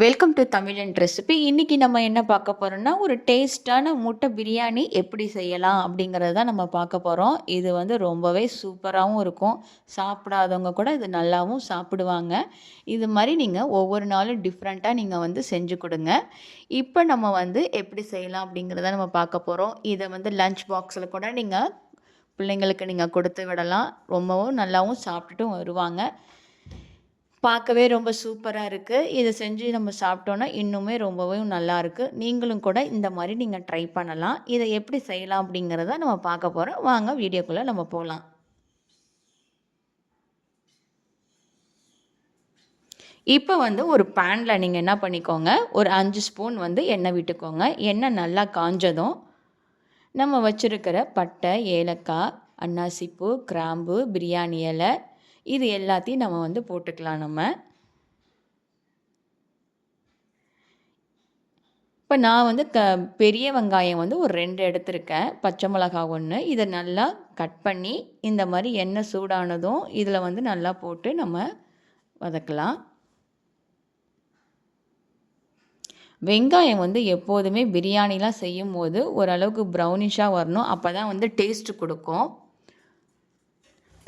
Welcome to தமிழன் recipe இன்றைக்கி நம்ம என்ன பார்க்க போகிறோம்னா ஒரு டேஸ்ட்டான முட்டை பிரியாணி எப்படி செய்யலாம் அப்படிங்கிறது தான் நம்ம பார்க்க போகிறோம் இது வந்து ரொம்பவே சூப்பராகவும் இருக்கும். சாப்பிடாதவங்க கூட இது நல்லாவும் சாப்பிடுவாங்க. இது மாதிரி நீங்கள் ஒவ்வொரு நாளும் டிஃப்ரெண்ட்டாக நீங்கள் வந்து செஞ்சு கொடுங்க. இப்போ நம்ம வந்து எப்படி செய்யலாம் அப்படிங்கிறத நம்ம பார்க்க போகிறோம் இதை வந்து லஞ்ச் பாக்ஸில் கூட நீங்கள் பிள்ளைங்களுக்கு நீங்கள் கொடுத்து விடலாம். ரொம்பவும் நல்லாவும் சாப்பிட்டுட்டும் வருவாங்க. பார்க்கவே ரொம்ப சூப்பராக இருக்குது இதை செஞ்சு நம்ம சாப்பிட்டோன்னா இன்னுமே ரொம்பவே நல்லாயிருக்கு நீங்களும் கூட இந்த மாதிரி நீங்கள் ட்ரை பண்ணலாம். இதை எப்படி செய்யலாம் அப்படிங்கிறத நம்ம பார்க்க போகிறோம் வாங்க வீடியோக்குள்ளே நம்ம போகலாம். இப்போ வந்து ஒரு பேனில் நீங்கள் என்ன பண்ணிக்கோங்க? ஒரு அஞ்சு ஸ்பூன் வந்து எண்ணெய் விட்டுக்கோங்க. எண்ணெய் நல்லா காஞ்சதும் நம்ம வச்சுருக்கிற பட்டை ஏலக்காய் அன்னாசிப்பூ கிராம்பு பிரியாணி இலை இது எல்லாத்தையும் நம்ம வந்து போட்டுக்கலாம் நம்ம. இப்போ நான் வந்து க பெரிய வெங்காயம் வந்து ஒரு ரெண்டு எடுத்திருக்கேன். பச்சை மிளகா ஒன்று இதை நல்லா கட் பண்ணி இந்த மாதிரி எண்ணெய் சூடானதும் இதில் வந்து நல்லா போட்டு நம்ம வதக்கலாம். வெங்காயம் வந்து எப்போதுமே பிரியாணிலாம் செய்யும் போது ஓரளவுக்கு ப்ரௌனிஷாக வரணும். அப்போ தான் வந்து டேஸ்ட்டு கொடுக்கும்.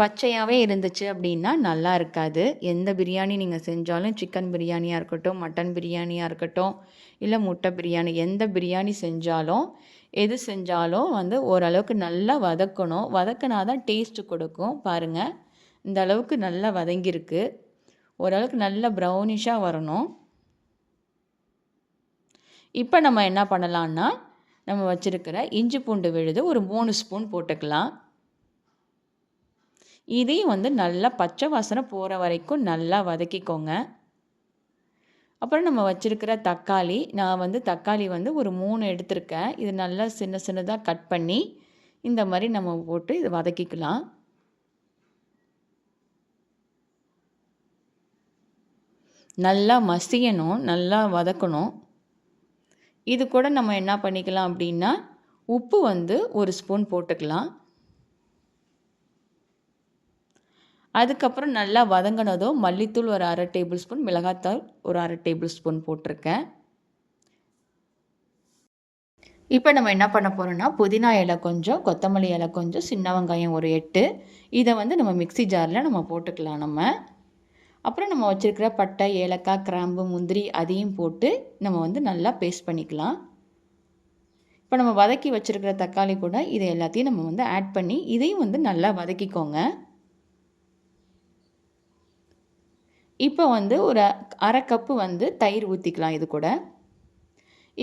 பச்சையாகவே இருந்துச்சு அப்படின்னா நல்லா இருக்காது. எந்த பிரியாணி நீங்கள் செஞ்சாலும் சிக்கன் பிரியாணியாக இருக்கட்டும் மட்டன் பிரியாணியாக இருக்கட்டும் இல்லை முட்டை பிரியாணி எந்த பிரியாணி செஞ்சாலும் எது செஞ்சாலும் வந்து ஓரளவுக்கு நல்லா வதக்கணும். வதக்கினா தான் டேஸ்ட்டு கொடுக்கும். பாருங்கள் இந்த அளவுக்கு நல்லா வதங்கியிருக்கு. ஓரளவுக்கு நல்ல ப்ரௌனிஷாக வரணும். இப்போ நம்ம என்ன பண்ணலான்னா நம்ம வச்சுருக்கிற இஞ்சி பூண்டு விழுது ஒரு மூணு ஸ்பூன் போட்டுக்கலாம். இதையும் வந்து நல்லா பச்சை வாசனை போகிற வரைக்கும் நல்லா வதக்கிக்கோங்க. அப்புறம் நம்ம வச்சுருக்கிற தக்காளி நான் வந்து தக்காளி வந்து ஒரு மூணு எடுத்திருக்கேன். இது நல்லா சின்ன சின்னதாக கட் பண்ணி இந்த மாதிரி நம்ம போட்டு இதை வதக்கிக்கலாம். நல்லா மசியணும் நல்லா வதக்கணும். இது கூட நம்ம என்ன பண்ணிக்கலாம் அப்படின்னா உப்பு வந்து ஒரு ஸ்பூன் போட்டுக்கலாம். அதுக்கப்புறம் நல்லா வதங்கினதும் மல்லித்தூள் ஒரு அரை டேபிள் ஸ்பூன் மிளகாத்தூள் ஒரு அரை டேபிள் ஸ்பூன் போட்டிருக்கேன். இப்போ நம்ம என்ன பண்ண போகிறோம்னா புதினா இலை கொஞ்சம் கொத்தமல்லி இலை கொஞ்சம் சின்ன வெங்காயம் ஒரு எட்டு. இதை வந்து நம்ம மிக்சி ஜாரில் நம்ம போட்டுக்கலாம் நம்ம. அப்புறம் நம்ம வச்சுருக்கிற பட்டை ஏலக்காய் கிராம்பு முந்திரி அதையும் போட்டு நம்ம வந்து நல்லா பேஸ்ட் பண்ணிக்கலாம். இப்போ நம்ம வதக்கி வச்சுருக்கிற தக்காளி கூட இதை எல்லாத்தையும் நம்ம வந்து ஆட் பண்ணி இதையும் வந்து நல்லா வதக்கிக்கோங்க. இப்போ வந்து ஒரு அரை கப்பு வந்து தயிர் ஊற்றிக்கலாம் இது கூட.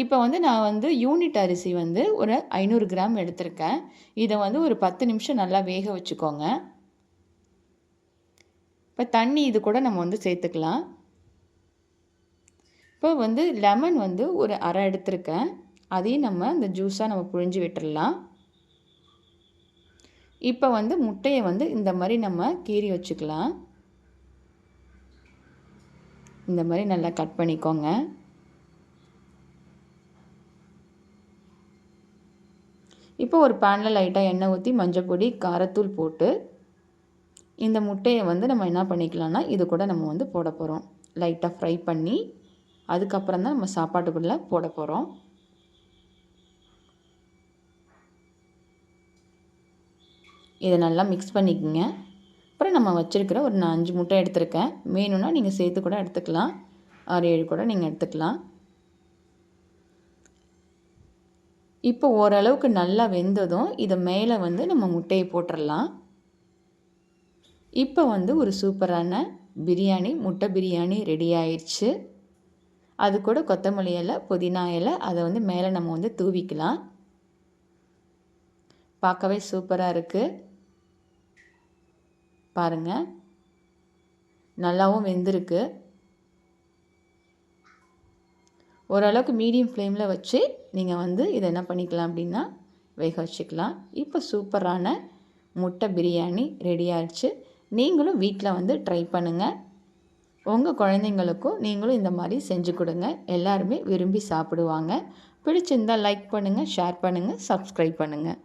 இப்போ வந்து நான் வந்து யூனிட் அரிசி வந்து ஒரு ஐநூறு கிராம் எடுத்திருக்கேன். இதை வந்து ஒரு பத்து நிமிஷம் நல்லா வேக வச்சுக்கோங்க. இப்போ தண்ணி இது கூட நம்ம வந்து சேர்த்துக்கலாம். இப்போ வந்து லெமன் வந்து ஒரு அரை எடுத்திருக்கேன். அதையும் நம்ம இந்த ஜூஸாக நம்ம புழிஞ்சு விட்டுடலாம் இப்போ வந்து முட்டையை வந்து இந்த மாதிரி நம்ம கீறி வச்சுக்கலாம். இந்த மாதிரி நல்லா கட் பண்ணிக்கோங்க. இப்போ ஒரு பேனில் லைட்டாக எண்ணெய் ஊற்றி மஞ்சள் பொடி காரத்தூள் போட்டு இந்த முட்டையை வந்து நம்ம என்ன பண்ணிக்கலாம்னா இது கூட நம்ம வந்து போட போகிறோம் லைட்டாக ஃப்ரை பண்ணி அதுக்கப்புறம் தான் நம்ம சாப்பாட்டுக்குள்ளே போட போகிறோம் இதை நல்லா மிக்ஸ் பண்ணிக்கோங்க. அப்புறம் நம்ம வச்சுருக்கிற ஒரு நான் அஞ்சு முட்டை எடுத்திருக்கேன். வேணும்னா நீங்கள் சேர்த்து கூட எடுத்துக்கலாம். ஆறு ஏழு கூட நீங்கள் எடுத்துக்கலாம். இப்போ ஓரளவுக்கு நல்லா வெந்ததும் இதை மேலே வந்து நம்ம முட்டையை போட்டுடலாம் இப்போ வந்து ஒரு சூப்பரான பிரியாணி முட்டை பிரியாணி ரெடி ஆயிடுச்சு. அது கூட கொத்தமல்லி இலை புதினா இலை அதை வந்து மேலே நம்ம வந்து தூவிக்கலாம். பார்க்கவே சூப்பராக இருக்குது பாருங்கள் நல்லாவும் வெந்திருக்கு. ஓரளவுக்கு மீடியம் ஃப்ளேமில் வச்சு நீங்கள் வந்து இதை என்ன பண்ணிக்கலாம் அப்படின்னா வேக வச்சுக்கலாம். இப்போ சூப்பரான முட்டை பிரியாணி ரெடி ஆயிடுச்சு. நீங்களும் வீட்டில் வந்து ட்ரை பண்ணுங்கள் உங்கள் குழந்தைங்களுக்கும் நீங்களும் இந்த மாதிரி செஞ்சு கொடுங்க. எல்லாருமே விரும்பி சாப்பிடுவாங்க. பிடிச்சிருந்தால் லைக் பண்ணுங்கள் ஷேர் பண்ணுங்கள் சப்ஸ்கிரைப் பண்ணுங்கள்